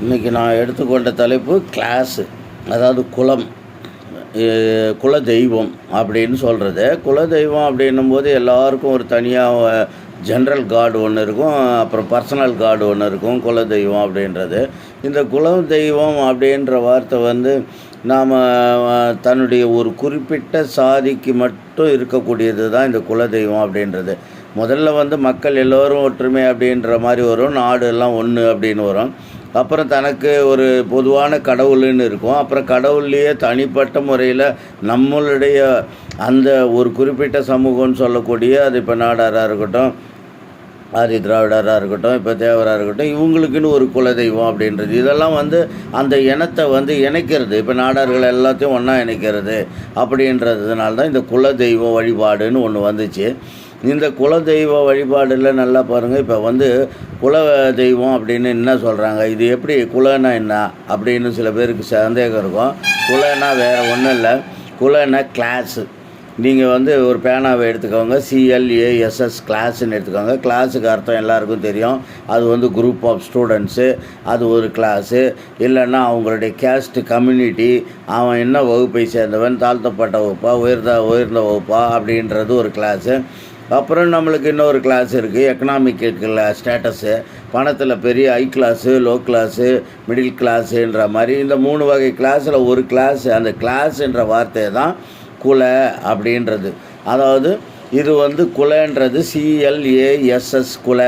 இன்றைக்கி நான் எடுத்துக்கொண்ட தலைப்பு கிளாஸு அதாவது குலம் குல தெய்வம் அப்படின்னு சொல்கிறது குல தெய்வம் அப்படின்னும் போது எல்லாருக்கும் ஒரு தனியாக ஜென்ரல் கார்டு ஒன்று இருக்கும் அப்புறம் பர்சனல் கார்டு ஒன்று இருக்கும் குல தெய்வம் அப்படின்றது. இந்த குல தெய்வம் அப்படின்ற வார்த்தை வந்து நாம் தன்னுடைய ஒரு குறிப்பிட்ட சாதிக்கு மட்டும் இருக்கக்கூடியது தான் இந்த குல தெய்வம் அப்படின்றது. முதல்ல வந்து மக்கள் எல்லோரும் ஒற்றுமை அப்படின்ற மாதிரி வரும் நாடு எல்லாம் ஒன்று அப்படின்னு வரும். அப்புறம் தனக்கு ஒரு பொதுவான கடவுள்னு இருக்கும். அப்புறம் கடவுள்லேயே தனிப்பட்ட முறையில் நம்மளுடைய அந்த ஒரு குறிப்பிட்ட சமூகம்னு சொல்லக்கூடிய அது இப்போ நாடாராக இருக்கட்டும் ஆதி திராவிடராக இருக்கட்டும் இப்போ தேவராக இருக்கட்டும் இவங்களுக்குன்னு ஒரு குலதெய்வம் அப்படின்றது. இதெல்லாம் வந்து அந்த இனத்தை வந்து இணைக்கிறது. இப்போ நாடார்கள் எல்லாத்தையும் ஒன்றா இணைக்கிறது அப்படின்றதுனால தான் இந்த குலதெய்வம் வழிபாடுன்னு ஒன்று வந்துச்சு. இந்த குல தெய்வ வழிபாடில் நல்லா பாருங்கள் இப்போ வந்து குல தெய்வம் அப்படின்னு என்ன சொல்கிறாங்க இது எப்படி குலன்னா என்ன? அப்படின்னு சில பேருக்கு சந்தேகம் இருக்கும். குலன்னா வேறு ஒன்றும் இல்லை. குலன்னா கிளாஸு நீங்கள் வந்து ஒரு பேனாவை எடுத்துக்கோங்க. சிஎல்ஏஎஸ்எஸ் கிளாஸ்ன்னு எடுத்துக்கோங்க. கிளாஸுக்கு அர்த்தம் எல்லாருக்கும் தெரியும். அது வந்து குரூப் ஆஃப் ஸ்டூடெண்ட்ஸு அது ஒரு கிளாஸு இல்லைன்னா அவங்களுடைய கேஸ்ட் கம்யூனிட்டி அவன் என்ன வகுப்பை சேர்ந்தவன்? தாழ்த்தப்பட்ட வகுப்பா? உயர்ந்த உயர்ந்த வகுப்பா? அப்படின்றது ஒரு கிளாஸு அப்புறம் நம்மளுக்கு இன்னொரு கிளாஸ் இருக்குது எக்கனாமிக் ஸ்டேட்டஸு பணத்தில் பெரிய high class low class middle கிளாஸுன்ற மாதிரி இந்த மூணு வகை கிளாஸில் ஒரு கிளாஸ் அந்த கிளாஸுன்ற வார்த்தையை தான் குல அப்படின்றது. அதாவது இது வந்து குலன்றது சிஎல்ஏஎஸ்எஸ் குல.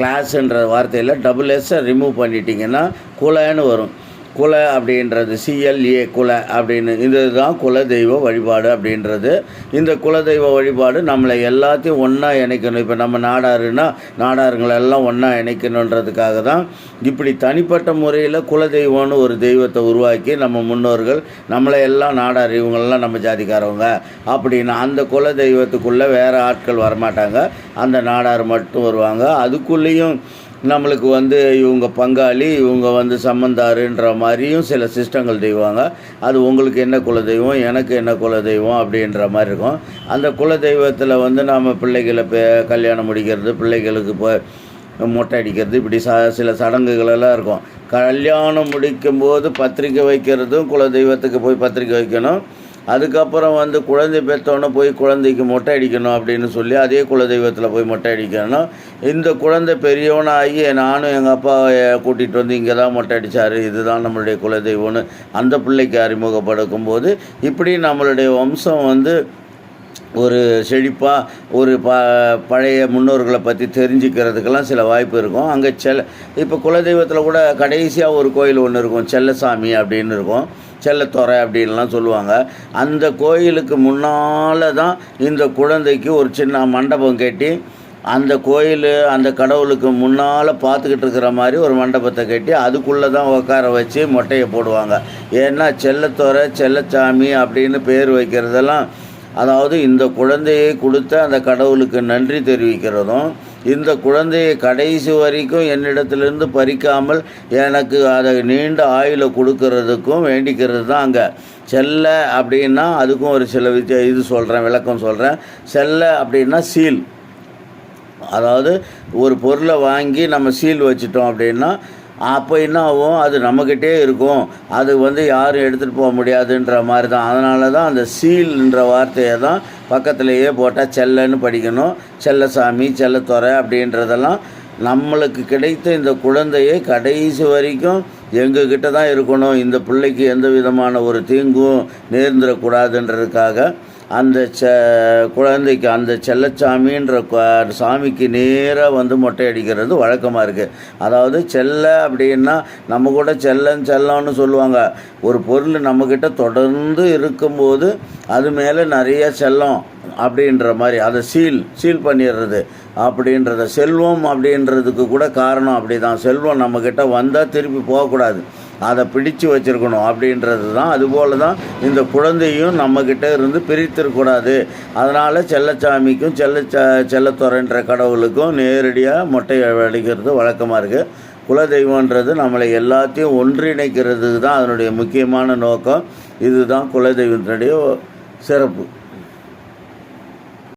கிளாஸுன்ற வார்த்தையில் டபுள் எஸ்ஸை ரிமூவ் பண்ணிட்டீங்கன்னா குலன்னு வரும். குல அப்படின்றது சிஎல்ஏ குல அப்படின்னு. இதுதான் குல தெய்வ வழிபாடு அப்படின்றது. இந்த குல தெய்வ வழிபாடு நம்மளை எல்லாத்தையும் ஒன்றா இணைக்கணும். இப்போ நம்ம நாடாருன்னா நாடாருங்களெல்லாம் ஒன்றா இணைக்கணுன்றதுக்காக தான் இப்படி தனிப்பட்ட முறையில் குல தெய்வம்னு ஒரு தெய்வத்தை உருவாக்கி நம்ம முன்னோர்கள் நம்மளை எல்லாம் நாடார் இவங்கள்லாம் நம்ம ஜாதிக்காரவங்க அப்படின்னு அந்த குல தெய்வத்துக்குள்ளே வேறு ஆட்கள் வரமாட்டாங்க. அந்த நாடார் மட்டும் வருவாங்க. அதுக்குள்ளேயும் நம்மளுக்கு வந்து இவங்க பங்காளி இவங்க வந்து சம்மந்தாருன்ற மாதிரியும் சில சிஸ்டங்கள் செய்வாங்க அது உங்களுக்கு என்ன குலதெய்வம் எனக்கு என்ன குலதெய்வம் அப்படின்ற மாதிரி இருக்கும். அந்த குலதெய்வத்தில் வந்து நாம் பிள்ளைகளை பே கல்யாணம் முடிக்கிறது பிள்ளைகளுக்கு இப்போ மொட்டை அடிக்கிறது இப்படி ச சில சடங்குகளெல்லாம் இருக்கும். கல்யாணம் முடிக்கும்போது பத்திரிக்கை வைக்கிறதும் குலதெய்வத்துக்கு போய் பத்திரிக்கை வைக்கணும். அதுக்கப்புறம் வந்து குழந்தை பெற்றோன்னே போய் குழந்தைக்கு மொட்டை அடிக்கணும் அப்படின்னு சொல்லி அதே குலதெய்வத்தில் போய் மொட்டை அடிக்கணும் இந்த குழந்தை பெரியவனாகி நானும் எங்கள் அப்பாவை கூட்டிகிட்டு வந்து இங்கே தான் மொட்டை அடித்தார் இதுதான் நம்மளுடைய குலதெய்வம்னு அந்த பிள்ளைக்கு அறிமுகப்படுத்தும் போது இப்படி நம்மளுடைய வம்சம் வந்து ஒரு செழிப்பாக ஒரு ப பழைய முன்னோர்களை பற்றி தெரிஞ்சுக்கிறதுக்கெல்லாம் சில வாய்ப்பு இருக்கும். அங்கே செல்ல இப்போ குலதெய்வத்தில் கூட கடைசியாக ஒரு கோயில் ஒன்று இருக்கும் செல்லசாமி அப்படின்னு இருக்கும். செல்லத்துறை அப்படின்லாம் சொல்லுவாங்க. அந்த கோயிலுக்கு முன்னால் தான் இந்த குழந்தைக்கு ஒரு சின்ன மண்டபம் கட்டி அந்த கோயில் அந்த கடவுளுக்கு முன்னால் பார்த்துக்கிட்டு இருக்கிற மாதிரி ஒரு மண்டபத்தை கட்டி அதுக்குள்ளே தான் உட்கார வச்சு மொட்டையை போடுவாங்க. ஏன்னா செல்லத்துறை செல்லச்சாமி அப்படின்னு பேர் வைக்கிறதெல்லாம் அதாவது இந்த குழந்தையை கொடுத்த அந்த கடவுளுக்கு நன்றி தெரிவிக்கிறதும் இந்த குழந்தையை கடைசி வரைக்கும் என்னிடத்திலிருந்து பறிக்காமல் எனக்கு அதை நீண்ட ஆயுளை கொடுக்கறதுக்கும் வேண்டிக்கிறது தான் அங்கே. செல்ல அப்படின்னா அதுக்கும் ஒரு சில வித்தியா இது சொல்கிறேன் விளக்கம் சொல்கிறேன் செல்ல அப்படின்னா சீல். அதாவது ஒரு பொருளை வாங்கி நம்ம சீல் வச்சிட்டோம் அப்படின்னா அப்போ என்ன ஆகும் அது நம்மக்கிட்டே இருக்கும். அது வந்து யாரும் எடுத்துகிட்டு போக முடியாதுன்ற மாதிரி தான் அதனால தான் அந்த சீல்ன்ற வார்த்தையை தான் பக்கத்துலேயே போட்டால் செல்லன்னு படிக்கணும். செல்லசாமி செல்லத்துறை அப்படின்றதெல்லாம் நம்மளுக்கு கிடைத்த இந்த குழந்தையை கடைசி வரைக்கும் எங்ககிட்ட தான் இருக்கணும். இந்த பிள்ளைக்கு எந்த விதமான ஒரு தீங்கும் நேர்ந்துடக்கூடாதுன்றதுக்காக அந்த செ குழந்தைக்கு அந்த செல்லச்சாமின்ற சாமிக்கு நேராக வந்து மொட்டை அடிக்கிறது வழக்கமாக இருக்குது அதாவது செல்ல அப்படின்னா நம்ம கூட செல்லன் செல்லம்னு சொல்லுவாங்க. ஒரு பொருள் நம்மக்கிட்ட தொடர்ந்து இருக்கும்போது அது மேலே நிறைய செல்லம் அப்படின்ற மாதிரி அதை சீல் சீல் பண்ணிடுறது. அப்படின்றத செல்வம் அப்படின்றதுக்கு கூட காரணம் அப்படி தான் செல்வம் நம்மக்கிட்ட வந்தால் திருப்பி போகக்கூடாது. அதை பிடிச்சு வச்சிருக்கணும் அப்படின்றது தான் அதுபோல் தான் இந்த குழந்தையும் நம்மக்கிட்ட இருந்து பிரித்திருக்கூடாது அதனால் செல்லச்சாமிக்கும் செல்ல செல்லத்துறைன்ற கடவுளுக்கும் நேரடியாக மொட்டை அடிக்கிறது வழக்கமாக இருக்குது குலதெய்வன்றது நம்மளை எல்லாத்தையும் ஒன்றிணைக்கிறது தான் அதனுடைய முக்கியமான நோக்கம். இதுதான் குலதெய்வத்தினுடைய சிறப்பு.